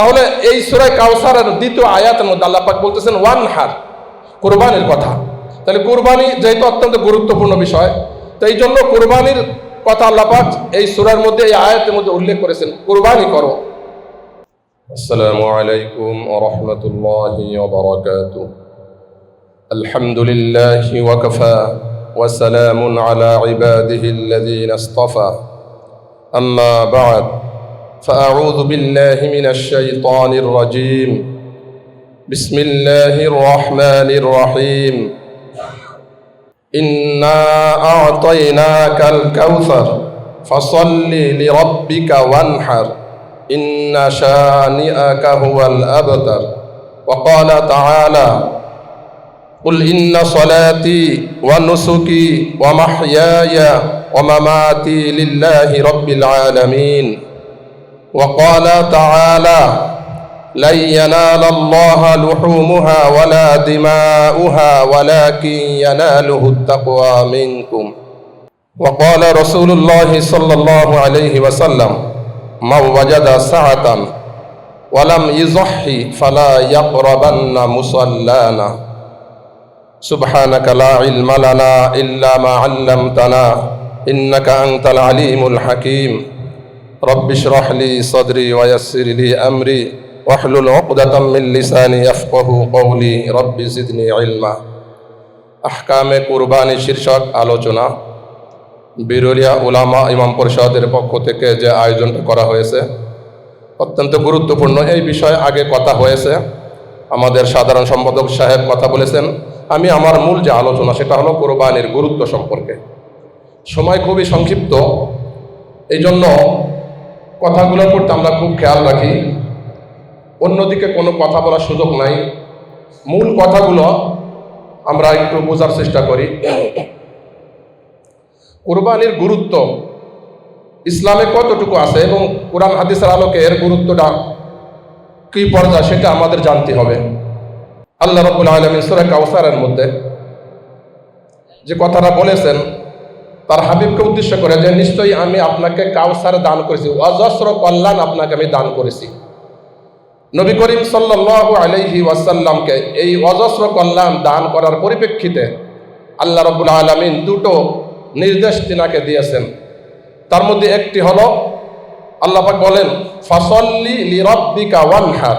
তাহলে এই সুরায় কাউসারের দ্বিতীয় আয়াতের মধ্যে আল্লাহ পাক বলতেছেন ওয়ান হার কোরবানির কথা তাহলে কোরবানি যেহেতু অত্যন্ত গুরুত্বপূর্ণ বিষয় তো এই জন্য কোরবানির কথা আল্লাহ পাক এই সুরার মধ্যে এই আয়াতের মধ্যে উল্লেখ করেছেন কোরবানি করো আসসালামু আলাইকুম ওয়া রাহমাতুল্লাহি ওয়া বারাকাতুহু الحمد لله وكفى وسلام على عباده الذين اصطفى أما بعد فأعوذ بالله من الشيطان الرجيم. بسم الله الرحمن الرحيم. إنا أعطيناك الكوثر فصل لربك وانحر. إن شانئك هو الأبتر. وقال تعالى قل إن صلاتي ونسكي ومحياي ومماتي لله رب العالمين. وقال تعالى لن ينال الله لحومها ولا دماؤها ولكن يناله التقوى منكم وقال رسول الله صلى الله عليه وسلم من وجد سعة ولم يضحي فلا يقربن مصلانا سبحانك لا علم لنا إلا ما علمتنا إنك أنت العليم الحكيم رب اشرح لي صدري ويسر لي أمري واحلل عقدة من لساني يفقه قولي رب زدني علما আহকামে কুরবানি শীর্ষক আলোচনা বিরুলিয়া উলামা ইমাম পরিষদের পক্ষ থেকে যে আয়োজনটা করা হয়েছে অত্যন্ত গুরুত্বপূর্ণ এই বিষয়ে আগে কথা হয়েছে আমাদের সাধারণ সম্পাদক সাহেব কথা বলেছেন আমি আমার মূল যে আলোচনা সেটা হলো কোরবানির গুরুত্ব সম্পর্কে সময় খুবই সংক্ষিপ্ত এই জন্য কথাগুলোর প্রতি আমরা খুব খেয়াল রাখি। অন্যদিকে কোনো কথা বলার সুযোগ নাই। মূল কথাগুলো আমরা একটু বোঝার চেষ্টা করি। কোরবানির গুরুত্ব ইসলামে কতটুকু আছে এবং কোরআন হাদিসের আলোকে এর গুরুত্বটা কী পর্যায়ে, সেটা আমাদের জানতে হবে। আল্লাহ রবুল আলমিন সুরে কাউসারের মধ্যে যে কথাটা বলেছেন তার হাবিবকে উদ্দেশ্য করে যে, নিশ্চয়ই আমি আপনাকে কাউসার দান করেছি। অজস্র কল্যাণ আপনাকে আমি দান করেছি। নবী করিম সাল্লাহ আলহি ওয়াসাল্লামকে এই অজস্র কল্যাণ দান করার পরিপ্রেক্ষিতে আল্লাহ রবুল আলমিন দুটো নির্দেশ তিনাকে দিয়েছেন। তার মধ্যে একটি হলো আল্লাপাক বলেন, ফসল্লি লিরব্বিকা ওয়ানহার।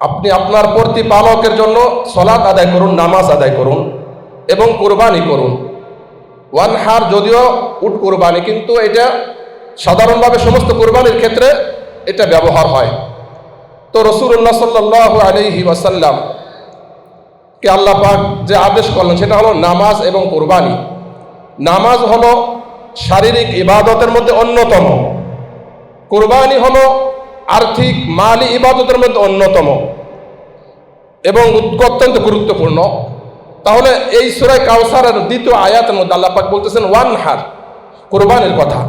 আপনি আপনার প্রতিপালকের জন্য সলাৎ আদায় করুন, নামাজ আদায় করুন এবং কোরবানি করুন। ওয়ান হার যদিও উট কোরবানি, কিন্তু এটা সাধারণভাবে সমস্ত কোরবানির ক্ষেত্রে এটা ব্যবহার হয়। তো রসুল্লাহ সাল্লাহ আলহি ওয়াসাল্লাম কে আল্লাহ পাক যে আদেশ করলেন, সেটা হলো নামাজ এবং কোরবানি। নামাজ হলো শারীরিক ইবাদতের মধ্যে অন্যতম। কোরবানি হলো আর্থিক, মালি ইবাদতের মধ্যে অন্যতম। এবং অত্যন্ত গুরুত্বপূর্ণ। তাহলে এই সুরায় কাউসারের দ্বিতীয় আয়াতের মধ্যে আল্লাহ পাক বলতেছেন ওয়ান হার কোরবানির কথা।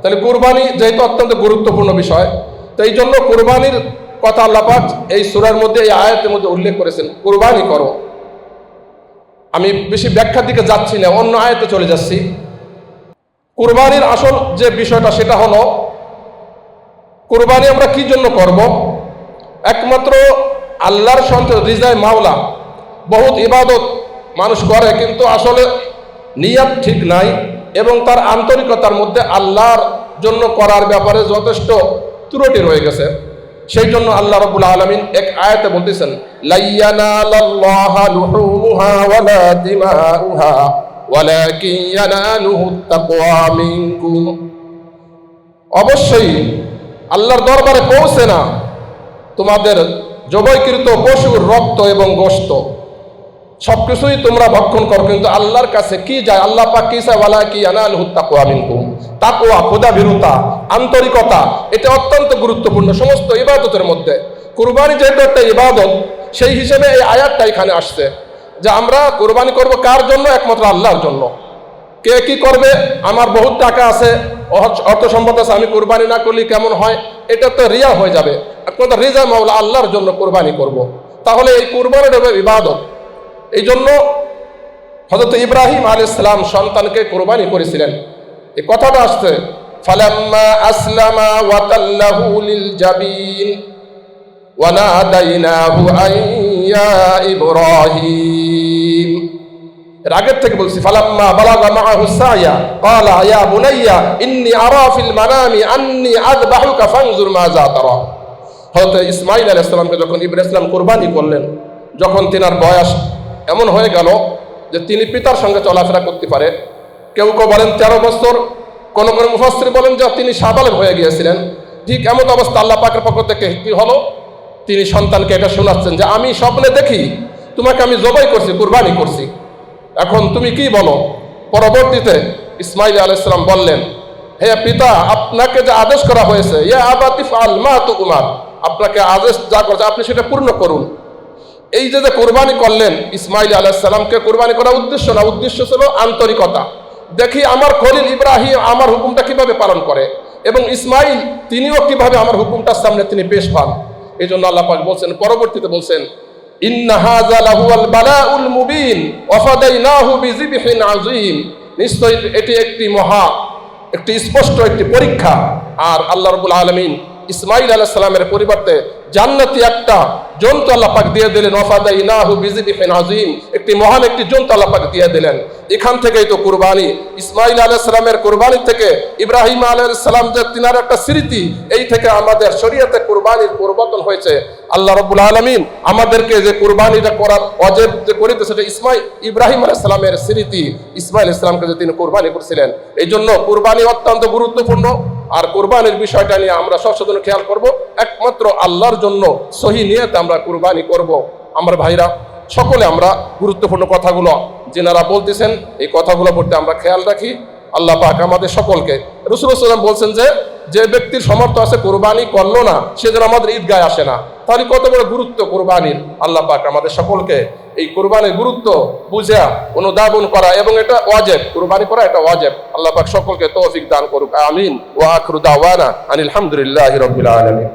তাহলে কোরবানি যেহেতু অত্যন্ত গুরুত্বপূর্ণ বিষয়, তো এই জন্য কোরবানির কথা আল্লাহ পাক এই সুরার মধ্যে, এই আয়াতের মধ্যে উল্লেখ করেছেন, কোরবানি করো। আমি বেশি ব্যাখ্যার দিকে যাচ্ছি না, অন্য আয়াতে চলে যাচ্ছি। কোরবানির আসল যে বিষয়টা, সেটা হলো, কোরবানি আমরা কি জন্য করব? একমাত্র আল্লাহর সন্তান রিজায় মাওলা, বহুত ইবাদত মানুষ করে, কিন্তু আসলে নিয়াত ঠিক নাই এবং তার আন্তরিকতার মধ্যে আল্লাহর জন্য করার ব্যাপারে যথেষ্ট ত্রুটি রয়ে গেছে। সেই জন্য আল্লাহ রবুল আলমিন এক আয়াতে বলতেছেন অবশ্যই আল্লাহর দরবারে পৌঁছে না তোমাদের জবৈকৃত পশুর রক্ত এবং গোস্ত সব কিছুই তোমরা ভক্ষণ করো, কিন্তু আল্লাহর কাছে কি যায়? আল্লাহ পাক কি চায়? ওয়ালা কি আনাল হুত্তাকুয়া মিনকুম। তাকুয়া খোদা বিরুতা আন্তরিকতা, এটা অত্যন্ত গুরুত্বপূর্ণ সমস্ত ইবাদতের মধ্যে। কুরবানি যেহেতু একটা ইবাদত, সেই হিসেবে এই আয়াতটা এখানে আসছে যে আমরা কোরবানি করব কার জন্য? একমাত্র আল্লাহর জন্য। কে কি করবে? আমার বহুত টাকা আছে অর্থ সম্পদ আছে, আমি কোরবানি না করলে কেমন হয়? এটা তো রিয়া হয়ে যাবে। একমাত্র রিজা মাওলা আল্লাহর জন্য কোরবানি করব। তাহলে এই কোরবানির হবে ইবাদত। এই জন্য হজরত ইব্রাহিম আল ইসলাম সন্তানকে কোরবানি করেছিলেন। এই কথাটা আসছে, ফালাম্মা আসলামা ওয়াতাল্লাহু লিল জাবিন ওয়ানাদাইনাহু আইয়া ইব্রাহিম। আগের থেকে বলছি, ফালাম্মা বালাগা মাআহু সায়া, ক্বালা, ইয়া বুনাইয়া, ইন্নী আরা ফিল মানামি আন্নী আযবাহুকা ফানজুর মাযা তারা। হযরত ইসমাঈল আলাইহিস সালামকে যখন ইব্রাহিম ইসলাম কোরবানি করলেন, যখন তিনার বয়স এমন হয়ে গেল যে তিনি পিতার সঙ্গে চলাফেরা করতে পারে। কেউ কেউ বলেন তেরো বছর, কোন কোন মুফাসসির বলেন যে তিনি সাবালেগ হয়ে গিয়েছিলেন। ঠিক এমন অবস্থা আল্লাহ পাকের পক্ষ থেকে কি হলো? তিনি সন্তানকে এটা শোনাচ্ছেন যে, আমি স্বপ্নে দেখি, তোমাকে আমি জবাই করছি, কুরবানি করছি। এখন তুমি কি বলো? পরবর্তীতে ইসমাইল আলাইসালাম বললেন, হে পিতা, আপনাকে যে আদেশ করা হয়েছে আল আপনাকে আদেশ যা করেছে, আপনি সেটা পূর্ণ করুন। এই যে যে কোরবানি করলেন ইসমাইল আলাইসালামকে কোরবানি করার উদ্দেশ্য না? উদ্দেশ্য ছিল আন্তরিকতা। দেখি আমার খলিল ইব্রাহিম আমার হুকুমটা কীভাবে পালন করে এবং ইসমাইল তিনিও কীভাবে আমার হুকুমটার সামনে তিনি পেশ পান এই জন্য আল্লাহ পাক বলছেন, পরবর্তীতে বলছেন নিশ্চয়ই এটি একটি মহা, একটি স্পষ্ট একটি পরীক্ষা। আর আল্লাহ রাব্বুল আলামিন ইসমাইল আলাইহিস সালামের পরিবর্তে জান্নাতি একটা জন্তু আল্লাহ পাক দিয়ে দিলেন, ওয়াফাদাইনাহু বিযিবহিন আযীম। একটি মহান একটি জন্তু আল্লাহ পাক দিয়ে দিলেন। এখান থেকেই তো কুরবানি। ইসমাইল আলাইহিস সালামের কুরবানি থেকে ইব্রাহিম আলাইহিস সালাম যে তিনার একটা স্মৃতি, এই থেকে আমাদের শরীয়তে কুরবানির পরিবর্তন হয়েছে। আল্লাহ রাব্বুল আলামিন আমাদেরকে যে কুরবানিটা করার অজেব যে করিতে সেটা ইসমাইল ইব্রাহিম আলাইহিস সালামের স্মৃতি। ইসমাইল ইসলামকে যে তিনি কুরবানি করছিলেন। এই জন্য কুরবানি অত্যন্ত গুরুত্বপূর্ণ। আর কোরবানির বিষয়টা নিয়ে আমরা সচেতন খেয়াল করব। একমাত্র আল্লাহর জন্য সহি নিয়ত আমরা কোরবানি করব। আমার ভাইরা, সকলে আমরা গুরুত্বপূর্ণ কথাগুলো, যেনারা বলতেছেন, এই কথাগুলো পড়তে আমরা খেয়াল রাখি। আল্লাহ পাক আমাদের সকলকে। রসুলাম বলছেন যে যে ব্যক্তির সমর্থ আছে কোরবানি করল না, সে যেন আমাদের ঈদগায় আসে না। তাহলে কত বড় গুরুত্ব কোরবানির? আল্লাহ পাক আমাদের সকলকে এই কোরবানির গুরুত্ব বুঝা অনুধাবন করা এবং এটা ওয়াজেব। কোরবানি করা এটা ওয়াজেব। আল্লাহ পাক সকলকে তৌফিক দান করুক। আমিন। ওয়া আখরু দাওয়ানা আনিল হামদুলিল্লাহি রাব্বিল আলামিন।